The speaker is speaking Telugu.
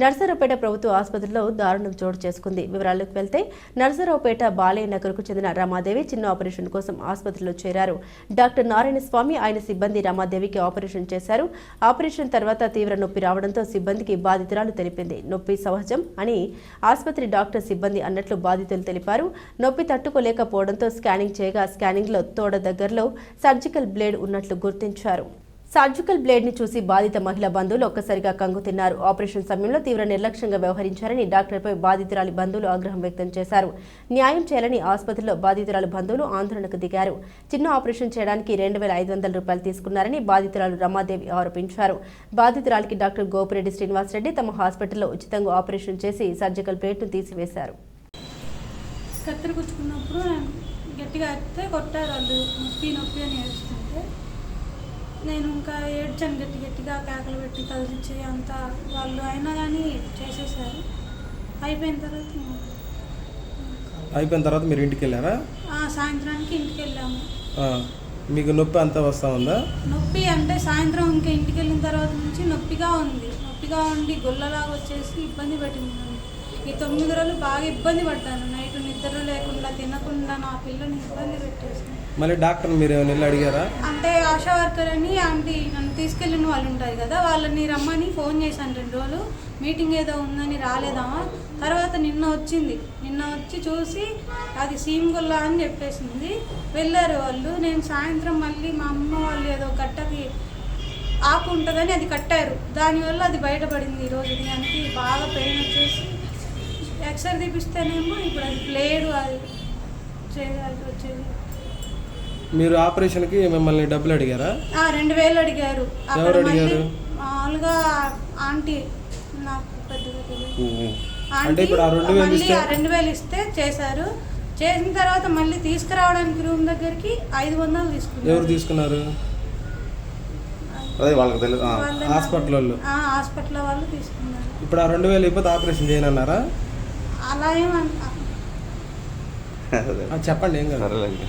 నర్సరావుపేట ప్రభుత్వ ఆసుపత్రిలో దారుణం చోటు చేసుకుంది. వివరాలకు వెళ్తే నర్సరావుపేట బాలయ్య నగర్కు చెందిన రమాదేవి చిన్న ఆపరేషన్ కోసం ఆసుపత్రిలో చేరారు. డాక్టర్ నారాయణ స్వామి ఆయన సిబ్బంది రమాదేవికి ఆపరేషన్ చేశారు. ఆపరేషన్ తర్వాత తీవ్ర నొప్పి రావడంతో సిబ్బందికి బాధితురాలు తెలిపింది. నొప్పి సహజం అని ఆసుపత్రి డాక్టర్ సిబ్బంది అన్నట్లు బాధితులు తెలిపారు. నొప్పి తట్టుకోలేకపోవడంతో స్కానింగ్ చేయగా స్కానింగ్లో తోడ దగ్గరలో సర్జికల్ బ్లేడ్ ఉన్నట్లు గుర్తించారు. సర్జికల్ బ్లేడ్ని చూసి బాధిత మహిళ బంధువులు ఒక్కసారిగా కంగుతిన్నారు ఆపరేషన్ సమయంలో తీవ్ర నిర్లక్ష్యంగా వ్యవహరించారని డాక్టర్పై బాధితురాలి బంధువులు ఆగ్రహం వ్యక్తం చేశారు. న్యాయం చేయాలని ఆసుపత్రిలో బాధితురాలు బంధువులు ఆందోళనకు దిగారు. చిన్న ఆపరేషన్ చేయడానికి రెండు వేల ఐదు వందల రూపాయలు తీసుకున్నారని బాధితురాలు రమాదేవి ఆరోపించారు. బాధితురాలికి డాక్టర్ గోపిరెడ్డి శ్రీనివాసరెడ్డి తమ హాస్పిటల్లో ఉచితంగా ఆపరేషన్ చేసి సర్జికల్ బ్లేడ్ను తీసివేశారు. కత్తెర గుచ్చుకున్నప్పుడు గట్టిగా కొట్టారు వాళ్ళు నొప్పి నొప్పి అని నేను ఇంకా ఏడ్చాను గట్టి గట్టిగా కేకలు పెట్టి కలిసి అంతా వాళ్ళు అయినా కానీ చేసేసారు. అయిపోయిన తర్వాత అయిపోయిన తర్వాత మీరు ఇంటికి వెళ్ళారా ఆ, సాయంత్రానికి ఇంటికి వెళ్ళాము ఆ, మీకు నొప్పి అంతా వస్తూ ఉందా? నొప్పి అంటే సాయంత్రం ఇంకా ఇంటికి వెళ్ళిన తర్వాత నుంచి నొప్పిగా ఉంది. నొప్పిగా ఉండి గొల్లలాగా వచ్చేసి ఇబ్బంది పెట్టింది నన్ను. ఈ తొమ్మిది రోజులు బాగా ఇబ్బంది పడ్డాను. నైట్ నిద్ర లేకుండా తినకుండా నా పిల్లని ఇబ్బంది పెట్టేసి మళ్ళీ డాక్టర్ మీరు ఏమైనా అడిగారా? అంటే ఆశా వర్కర్ అని ఆంటీ నన్ను తీసుకెళ్ళిన వాళ్ళు ఉంటారు కదా వాళ్ళని రమ్మని ఫోన్ చేశాను రెండు రోజులు. మీటింగ్ ఏదో ఉందని రాలేదామా తర్వాత నిన్న వచ్చింది. నిన్న వచ్చి చూసి అది సీమ్ గుల్ల అని చెప్పేసింది. వెళ్ళారు వాళ్ళు. నేను సాయంత్రం మళ్ళీ మా అమ్మ వాళ్ళు ఏదో కట్టకి ఆకు ఉంటుందని అది కట్టారు. దానివల్ల అది బయటపడింది. ఈరోజు దానికి బాగా పెయిన్ వచ్చేసి ఎక్స్రే తీపిస్తేనేమో ఇప్పుడు అది ప్లేడు అది చేయాల్సి వచ్చేది. మీరు ఆపరేషన్కి మిమ్మల్ని డబ్బులు అడిగారా? ఆ, రెండు వేలు అడిగారు. అక్కడ ఎవరు మళ్ళీ అడిగారు? మామూలుగా ఆంటీ నాకు పెద్దగా తెలియదు. అంటే ఆంటీ ఇప్పుడు ఆ రెండు వేలు మళ్ళీ ఇస్తే ఆ రెండు వేలు ఇస్తే చేశారు. చేసిన తర్వాత మళ్ళీ తీసుకురావడానికి రూమ్ దగ్గరికి ఐదు వందలు ఎవరు తీసుకున్నారు? తీసుకున్నారు అదే వాళ్ళకి తెలియదు హాస్పిటల్ వాళ్ళు. ఆ, హాస్పిటల్ వాళ్ళు తీసుకున్నారు. ఇప్పుడు ఆ రెండు వేలు అయిపోతే ఆపరేషన్ చేయనన్నారా? అలా చెప్పండి ఏం కాదు. సరేలే ఇంకా.